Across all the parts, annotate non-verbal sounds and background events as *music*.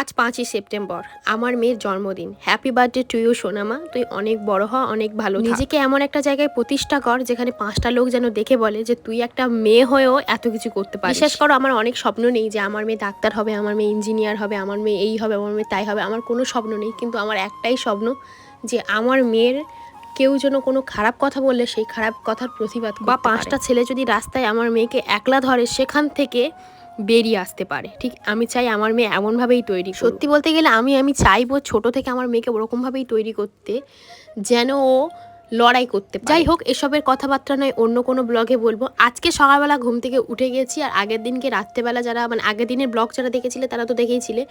আজ পাঁচই সেপ্টেম্বর আমার মেয়ের জন্মদিন। হ্যাপি বার্থডে টু ইউ সোনামা। তুই অনেক বড় হ অনেক ভালো নিজেকে এমন একটা জায়গায় প্রতিষ্ঠা কর যেখানে পাঁচটা লোক যেন দেখে বলে যে তুই একটা মেয়ে হয়েও এত কিছু করতে পারিস। বিশেষ করো আমার অনেক স্বপ্ন নেই যে আমার মেয়ে ডাক্তার হবে আমার মেয়ে ইঞ্জিনিয়ার হবে আমার মেয়ে এই হবে আমার মেয়ে তাই হবে। আমার কোনো স্বপ্ন নেই কিন্তু আমার একটাই স্বপ্ন যে আমার মেয়ের কেউ যেন কোনো খারাপ কথা বললে সেই খারাপ কথার প্রতিবাদ বা পাঁচটা ছেলে যদি রাস্তায় আমার মেয়েকে একলা ধরে সেখান থেকে বেরিয়ে আসতে পারে। ঠিক, আমি চাই আমার মেয়ে এমনভাবেই তৈরি সত্যি বলতে গেলে আমি আমি চাইব ছোট থেকে আমার মেয়েকে ওরকমভাবেই তৈরি করতে, যেন ও লড়াই করতে যাই হোক এসবের কথাবার্তা নয়, অন্য কোনো ব্লগে বলব। আজকে সকালবেলা ঘুম থেকে উঠে গেছি, আর আগের দিনকে রাত্রেবেলা যারা মানে আগের দিনের ব্লগ যারা দেখেছিলে, তারা তো দেখেইছিলে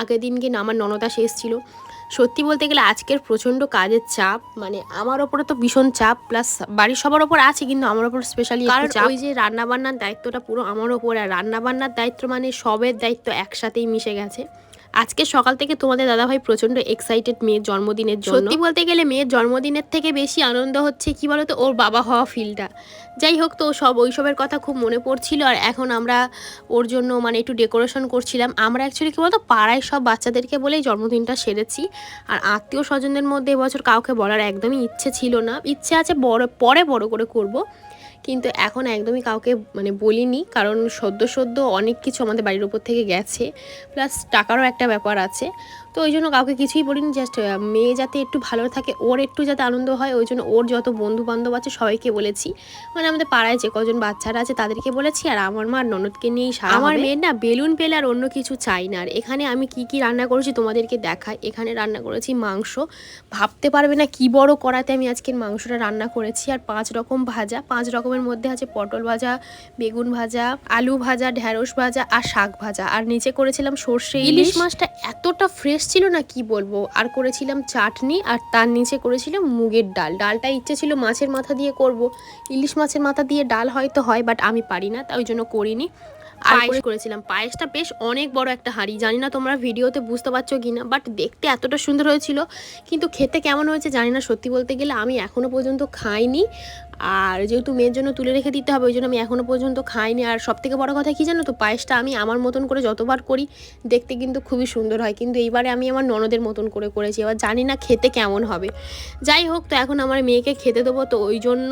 আগের দিনকে আমার ননদা শেষ ছিল সত্যি বলতে গেলে আজকের প্রচণ্ড কাজের চাপ মানে আমার ওপরে তো ভীষণ চাপ প্লাস বাড়ির সবার ওপর আছে কিন্তু আমার ওপর স্পেশালি কারণ ওই যে রান্নাবান্নার দায়িত্বটা পুরো আমার ওপর আর রান্নাবান্নার দায়িত্ব মানে সবের দায়িত্ব একসাথেই মিশে গেছে। আজকে সকাল থেকে তোমাদের দাদাভাই প্রচণ্ড এক্সাইটেড মেয়ের জন্মদিনের জন্য। সত্যি বলতে গেলে মেয়ের জন্মদিনের থেকে বেশি আনন্দ হচ্ছে কি বলতো ওর বাবা হওয়া ফিলটা যাই হোক তো সব ওইসবের কথা খুব মনে পড়ছিল আর এখন আমরা ওর জন্য মানে একটু ডেকোরেশন করছিলাম। আমরা অ্যাকচুয়ালি কী বলতো পাড়ায় সব বাচ্চাদেরকে বলেই জন্মদিনটা সেরেছি। আর আত্মীয় স্বজনদের মধ্যে এবছর কাউকে বলার একদমই ইচ্ছে ছিল না। ইচ্ছে আছে বড়, পরে বড় করে করব। কিন্তু এখন একদমই কাউকে মানে বলিনি, কারণ সদ্য সদ্য অনেক কিছু আমাদের বাড়ির উপর থেকে গেছে প্লাস টাকারও একটা ব্যাপার আছে। তো ওই জন্য কাউকে কিছুই বলিনি জাস্ট মেয়ে যাতে একটু ভালো থাকে ওর একটু যাতে আনন্দ হয় ওই জন্য ওর যত বন্ধু বান্ধব আছে সবাইকে বলেছি। মানে আমাদের পাড়ায় যে কজন বাচ্চারা আছে তাদেরকে বলেছি আর আমার মা আর ননদকে নিয়েই আমার মেয়ের না বেলুন পেলে আর অন্য কিছু চাই না আর এখানে আমি কি কি রান্না করেছি তোমাদেরকে দেখাই। এখানে রান্না করেছি মাংস। ভাবতে পারবে না কি বড় করাতে আমি আজকের মাংসটা রান্না করেছি আর পাঁচ রকম ভাজা। পাঁচ রকমের মধ্যে আছে পটল ভাজা বেগুন ভাজা আলু ভাজা ঢ্যাঁড়স ভাজা আর শাক ভাজা। আর নিচে করেছিলাম সর্ষে ইলিশ মাছটা এতটা ফ্রেশ ছিল না কি বলব? আর করেছিলাম চাটনি আর তার নিচে করেছিলাম মুগের ডাল। ডালটা ইচ্ছে ছিল মাছের মাথা দিয়ে করব। ইলিশ মাছের মাথা দিয়ে ডাল হয়তো হয় বাট আমি পারি না তাই ওই জন্য করিনি। আর পায়েস? করেছিলাম। পায়েসটা বেশ অনেক বড় একটা হাঁড়ি। জানি না তোমরা ভিডিওতে বুঝতে পারছ কি না বাট দেখতে এতটা সুন্দর হয়েছিল কিন্তু খেতে কেমন হয়েছে জানি না। সত্যি বলতে গেলে আমি এখনও পর্যন্ত খাইনি। আর যেহেতু মেয়ের জন্য তুলে রেখে দিতে হবে ওই জন্য আমি এখনও পর্যন্ত খাইনি। আর সব থেকে বড় কথা কী জানো তো পায়েসটা আমি আমার মতন করে যতবার করি দেখতে কিন্তু খুবই সুন্দর হয়। কিন্তু এইবারে আমি আমার ননদের মতন করে করেছি এবার জানি না খেতে কেমন হবে। যাই হোক তো এখন আমার মেয়েকে খেতে দেবো তো ওই জন্য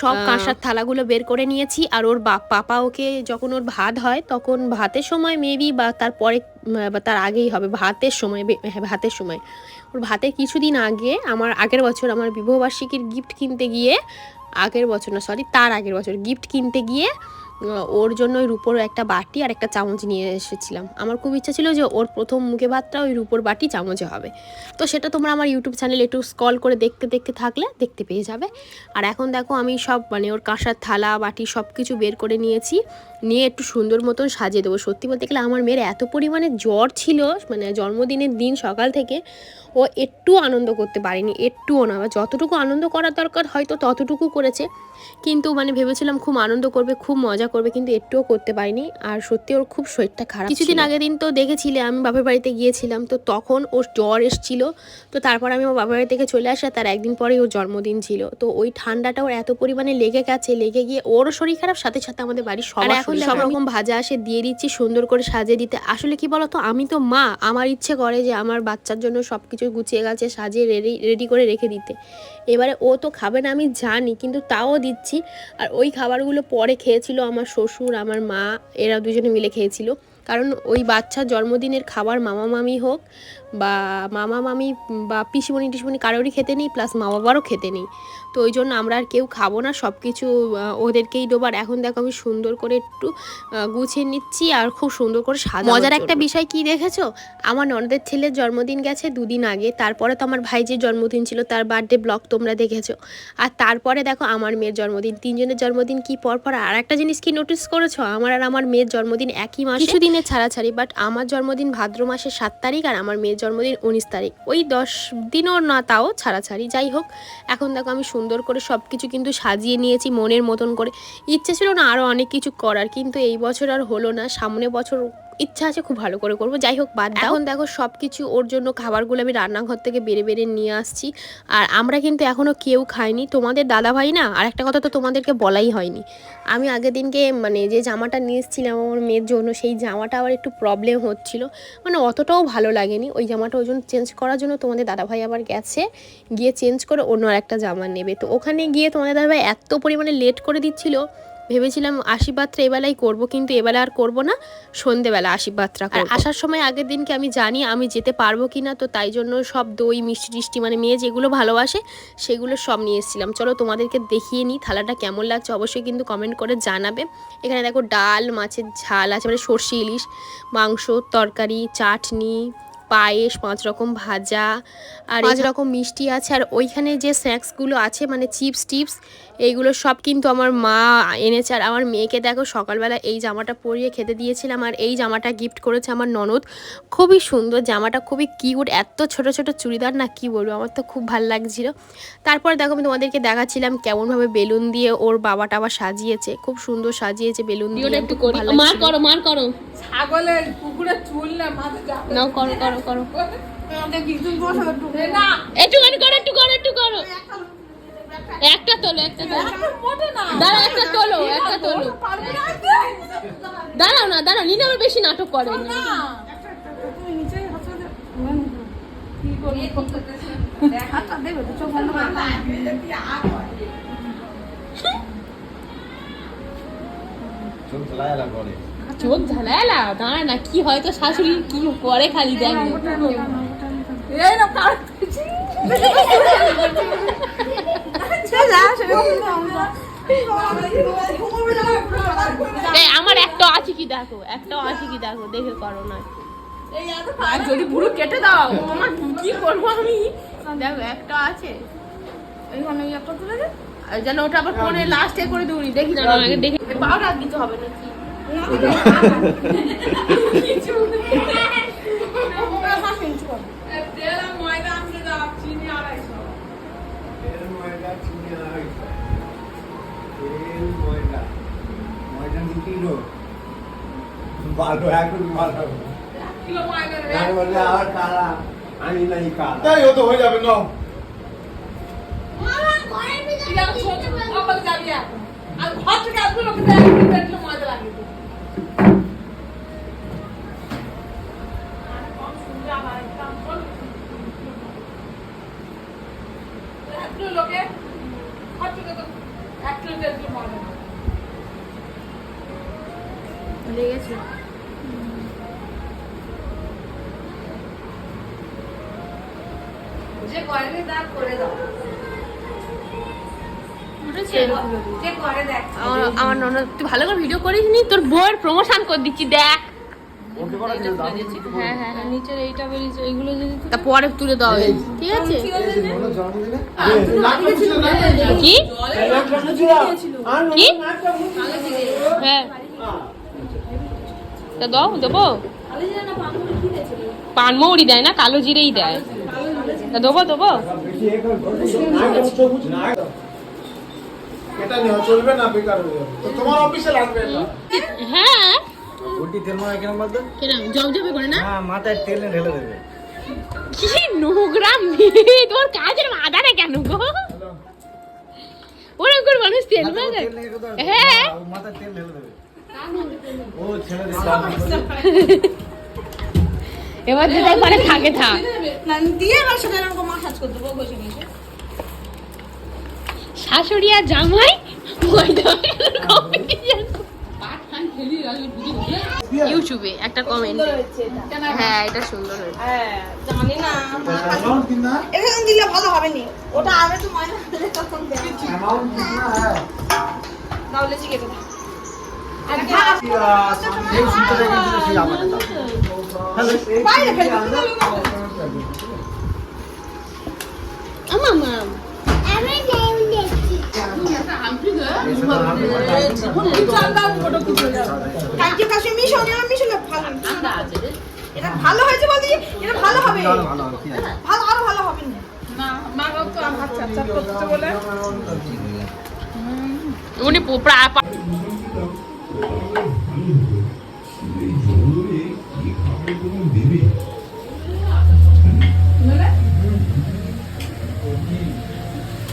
সব কাঁসার থালাগুলো বের করে নিয়েছি। আর ওর বাপ পাপা ওকে যখন ওর ভাত হয় তখন ভাতের সময় মেবি বা তারপরে বা তার আগেই হবে ভাতের সময় হ্যাঁ ভাতের সময়। ওর ভাতের কিছুদিন আগে আমার আগের বছর আমার বিবাহবার্ষিকীর গিফট কিনতে গিয়ে আগের বছর না সরি তার আগের বছর গিফট কিনতে গিয়ে ওর জন্য ওই রুপোর একটা বাটি আর একটা চামচ নিয়ে এসেছিলাম। আমার খুব ইচ্ছা ছিল যে ওর প্রথম মুখে ভাতটা ওই রুপোর বাটি চামচে হবে। তো সেটা তোমরা আমার ইউটিউব চ্যানেলে একটু স্কল করে দেখতে দেখতে থাকলে দেখতে পেয়ে যাবে। আর এখন দেখো আমি সব মানে ওর কাঁসার থালা, বাটি সব কিছু বের করে নিয়েছি। নিয়ে একটু সুন্দর মতন সাজিয়ে দেবো। সত্যি বলতে গেলে আমার মেয়ের এত পরিমাণে জ্বর ছিল মানে জন্মদিনের দিন সকাল থেকে ও একটু আনন্দ করতে পারেনি, একটুও না। বা যতটুকু আনন্দ করার দরকার হয়তো ততটুকু করেছে। কিন্তু মানে ভেবেছিলাম খুব আনন্দ করবে, খুব মজা করবে কিন্তু একটুও করতে পারিনি। আর সত্যি ওর খুব শরীরটা খারাপ কিছুদিন আগের দিন তো দেখেছিলে আমি বাপের বাড়িতে গিয়েছিলাম তো তখন ওর জ্বর এসছিল। তো তারপর আমি আমার বাপের বাড়ি থেকে চলে আসা তার একদিন পরেই ওর জন্মদিন ছিল। তো ওই ঠান্ডাটা ওর এত পরিমাণে লেগে গেছে লেগে গিয়ে ওরও শরীর খারাপ সাথে সাথে আমাদের বাড়ির সবার এখন সব রকম ভাজা আসে দিয়ে দিচ্ছি সুন্দর করে সাজিয়ে দিতে। আসলে কি বলতো আমি তো মা আমার ইচ্ছে করে যে আমার বাচ্চার জন্য সব কিছু গুছিয়ে গেছে সাজিয়ে রেডি রেডি করে রেখে দিতে। এবারে ও তো খাবে না আমি জানি কিন্তু তাও দিচ্ছি। আর ওই খাবারগুলো পরে খেয়েছিল আমার শ্বশুর আমার মা এরা দুজনে মিলে খেয়েছিল। কারণ ওই বাচ্চার জন্মদিনের খাবার মামা মামি হোক বা মামা মামি বা পিসিমণি টিসিমণি কারোরই খেতে নেই প্লাস মা বাবারও খেতে নেই। তো ওই জন্য আমরা আর কেউ খাব না সব কিছু ওদেরকেই দেবার এখন দেখো আমি সুন্দর করে একটু গুছিয়ে নিচ্ছি আর খুব সুন্দর করে সাজা মজার একটা বিষয় কি দেখেছ? আমার ননদের ছেলের জন্মদিন গেছে দুদিন আগে তারপরে তো আমার ভাইজির জন্মদিন ছিল তার বার্থডে ব্লগ তোমরা দেখেছ। আর তারপরে দেখো আমার মেয়ের জন্মদিন তিনজনের জন্মদিন কি পর পর আর একটা জিনিস কি নোটিস করেছ? আমার আর আমার মেয়ের জন্মদিন একই মাসে। কিছুদিনের ছাড়াছাড়ি বাট আমার জন্মদিন ভাদ্র মাসের সাত তারিখ আর আমার মেয়ের জন্মদিন উনিশ তারিখ। ওই দশ দিনও না তাও ছাড়াছাড়ি, যাই হোক। এখন দেখো আমি সুন্দর করে সব কিছু কিন্তু সাজিয়ে নিয়েছি মনের মতন করে। ইচ্ছে ছিল না আরও অনেক কিছু করার, কিন্তু এই বছর আর হলো না। সামনে বছর ইচ্ছা আছে খুব ভালো করে করব। যাই হোক, বাদ। এখন দেখো সব কিছু ওর জন্য খাবারগুলো আমি রান্নাঘর থেকে বেড়ে বেড়ে নিয়ে আসছি। আর আমরা কিন্তু এখনও কেউ খাইনি। তোমাদের দাদা ভাই না? আর একটা কথা তো তোমাদেরকে বলাই হয়নি। আমি আগের দিনকে মানে যে জামাটা নিয়ে এসেছিলাম আমার মেয়ের জন্য, সেই জামাটা আবার একটু প্রবলেম হচ্ছিল। মানে অতটাও ভালো লাগেনি। ওই জামাটা ওই জন্য চেঞ্জ করার জন্য তোমাদের দাদাভাই আবার গেছে। গিয়ে চেঞ্জ করে অন্য আর একটা জামা নেবে। তো ওখানে গিয়ে তোমাদের দাদাভাই এত পরিমাণে লেট করে দিচ্ছিল ভেবেছিলাম আশীর্বাদটা এবেলাই করব কিন্তু এবেলা আর করব না। সন্ধেবেলা আশীর্বাদটা আর আসার সময় আগের দিনকে আমি জানি আমি যেতে পারব কি না তো তাই জন্য সব দই মিষ্টি টিষ্টি মানে মেয়ে যেগুলো ভালোবাসে সেগুলো সব নিয়ে এসেছিলাম। চলো তোমাদেরকে দেখিয়ে নিই থালাটা কেমন লাগছে অবশ্যই কিন্তু কমেন্ট করে জানাবে। এখানে দেখো ডাল মাছের ঝাল আছে মানে সর্ষে ইলিশ মাংস তরকারি চাটনি পায়েস পাঁচ রকম ভাজা আর পাঁচ রকম মিষ্টি আছে আর ওইখানে যে স্ন্যাক্সগুলো আছে মানে চিপস টিপস এইগুলো সব কিন্তু আমার মা এনেছে। আর আমার মেয়েকে দেখো সকালবেলা এই জামাটা পরিয়ে খেতে দিয়েছিলাম আর এই জামাটা গিফট করেছে আমার ননদ। খুবই সুন্দর জামাটা খুবই কিউট এত ছোট ছোট চুড়িদার না কি বলব আমার তো খুব ভালো লাগছিল। তারপর দেখো আমি তোমাদেরকে দেখাচ্ছিলাম কেমনভাবে বেলুন দিয়ে ওর বাবাটা আবার সাজিয়েছে খুব সুন্দর সাজিয়েছে বেলুন দিয়ে একটু মার করো মার করো। ছাগলের কুকুরের চুল না নাও করো করো করো। আমাকে কিছু বসো একটু একটুখানি করো একটু করো একটু করো। একটা তোলো একটা তোলো। দাঁড়াও, একটা তোলো একটা তোলো। দাঁড়াও না, দাঁড়াও, নিনা আমার বেশি নাটক করে চোখ ঝালাইলা, দাঁড়া না, কি হয়তো শাশুড়ি কি করে খালি দেখ এই না কার যা সেরকম এই আমার একটা আছে কি দেখো? একটা আছে কি দেখো? দেখে করো না। যদি পুরো কেটে দাও আমার কি করব আমি? দেখো একটা আছে। এইখানে একটা তুলে দে। যেন ওটা আবার ফোনে লাস্টে করে দৌড়ি। দেখি না আগে দেখে পাউডার দিতে হবে নাকি? তেল *laughs* আর ময়দা আনতে দাও চিনি আড়াইশো ময়দা চিনি আড়াইশো তেল ময়দা ময়দা দু কিলো ভালো এখন ভালো তার কালা আমি নাই কালা তাই ও তো হয়ে যাবে আর ঘর থেকে আসবে ময়দা লাগিয়ে দিই কম শুনবে আমার একদম বল এক কিলো লোকে তো এক কিলো দেড় কিলো লেগেছে। যে করে করে দাও। আমার ননদ তুই ভালো করে ভিডিও করিস নি তোর বউয়ের প্রমোশন করে দিচ্ছি দেখ। পরে তুলে দেওয়া হবে ঠিক আছে? কি? কি? হ্যাঁ। তা দাও দেবো। পানমৌরি দেয় না কালো জিরেই দেয়। তা দেবো দেবো বেশি এ করব না এটা চলবে না বেকার হয়ে যাবে। তোমার অফিসে লাগবে হ্যাঁ। ওটি তেল ময় কেন বলতো? জমজমে করে না? হ্যাঁ মাথায় তেল ঢেলে দেবে। কি নোংরা মেয়ে? তোর কাজের মাদারে কেন গো? ওরকম করে মানুষ তেল হ্যাঁ। মাথায় তেল ঢেলে দেবে। ও ছেড়ে দে এবার যেটা করে থাকে থাক। না দিয়ে এরকম মাসাজ করতে বউ বসে বসে। শাশুড়ি আর জামাই? ময়দা competition। ইউটিউবে একটা কমেন্ট হ্যাঁ এটা সুন্দর হয়েছে হ্যাঁ জানি না এখানে দিলে ভালো হবে নি ওটা আগে তো ময়দা দিলে তখন হ্যাঁ তাহলে সেই এটা ভালো হয়েছে বলছি এটা ভালো হবে। ভালো হবে কি আছে। ভালো আরও ভালো হবে না। মা বাবা তো আমার চাচা করতে বলে। উনি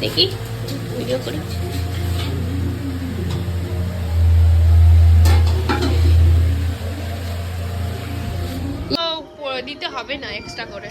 দেখি ভিডিও করি। হবে না এক্সট্রা করে।